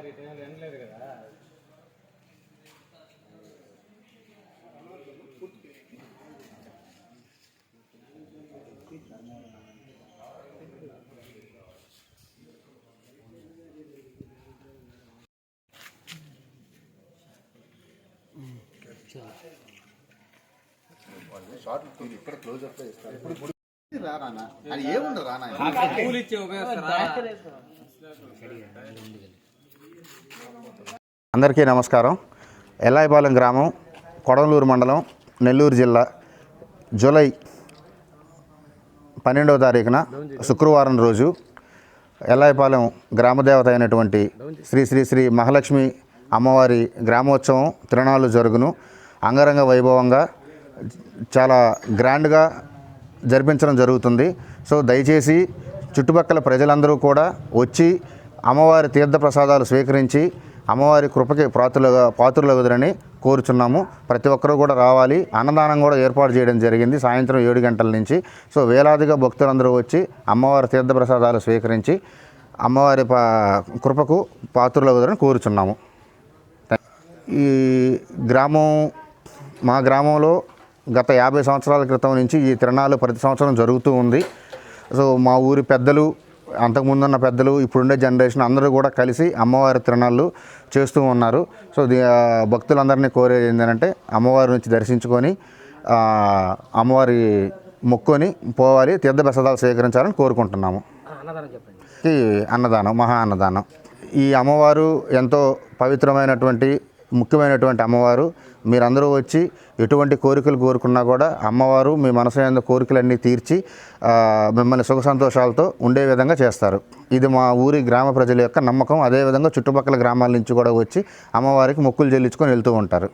Sir ఈ టైంలో ఎండలేదు కదా. షార్ట్ ఇక్కడ క్లోజ్ అప్ చేస్తారు రానా అది ఏముండదు రానా? కూలిచ్చే ఉపయోగం అందరికీ నమస్కారం. ఎల్లాయిపాలెం గ్రామం కొడవలూరు మండలం నెల్లూరు జిల్లా జూలై పన్నెండవ తారీఖున శుక్రవారం రోజు ఎల్లాయిపాలెం గ్రామదేవత అయినటువంటి శ్రీ శ్రీ శ్రీ మహాలక్ష్మి అమ్మవారి గ్రామోత్సవం తిరునాళ్ళు జరుగును. అంగరంగ వైభవంగా చాలా గ్రాండ్గా జరిపించడం జరుగుతుంది. సో దయచేసి చుట్టుపక్కల ప్రజలందరూ కూడా వచ్చి అమ్మవారి తీర్థ ప్రసాదాలు స్వీకరించి అమ్మవారి కృపకి పాత్రలుగా పాత్రలగుదరని కోరుచున్నాము. ప్రతి ఒక్కరూ కూడా రావాలి. అన్నదానం కూడా ఏర్పాటు చేయడం జరిగింది సాయంత్రం ఏడు గంటల నుంచి. సో వేలాదిగా భక్తులందరూ వచ్చి అమ్మవారి తీర్థ ప్రసాదాలు స్వీకరించి అమ్మవారి పా కృపకు పాత్రలగుదరని కోరుచున్నాము. ఈ గ్రామం మా గ్రామంలో గత యాభై సంవత్సరాల క్రితం నుంచి ఈ తిరణాలు ప్రతి సంవత్సరం జరుగుతూ ఉంది. సో మా ఊరి పెద్దలు అంతకుముందున్న పెద్దలు ఇప్పుడుండే జనరేషన్ అందరూ కూడా కలిసి అమ్మవారి తిరణాలు చేస్తూ ఉన్నారు. సో భక్తులందరినీ కోరేది ఏంటంటే అమ్మవారి నుంచి దర్శించుకొని అమ్మవారి మొక్కొని పోవాలి తీర్థ ప్రసాదాలు స్వీకరించాలని కోరుకుంటున్నాము. ఈ అన్నదానం మహా అన్నదానం. ఈ అమ్మవారు ఎంతో పవిత్రమైనటువంటి ముఖ్యమైనటువంటి అమ్మవారు. మీరందరూ వచ్చి ఎటువంటి కోరికలు కోరుకున్నా కూడా అమ్మవారు మీ మనసు కోరికలన్నీ తీర్చి మిమ్మల్ని సుఖ సంతోషాలతో ఉండే విధంగా చేస్తారు. ఇది మా ఊరి గ్రామ ప్రజల యొక్క నమ్మకం. అదేవిధంగా చుట్టుపక్కల గ్రామాల నుంచి కూడా వచ్చి అమ్మవారికి మొక్కులు చెల్లించుకొని వెళ్తూ ఉంటారు.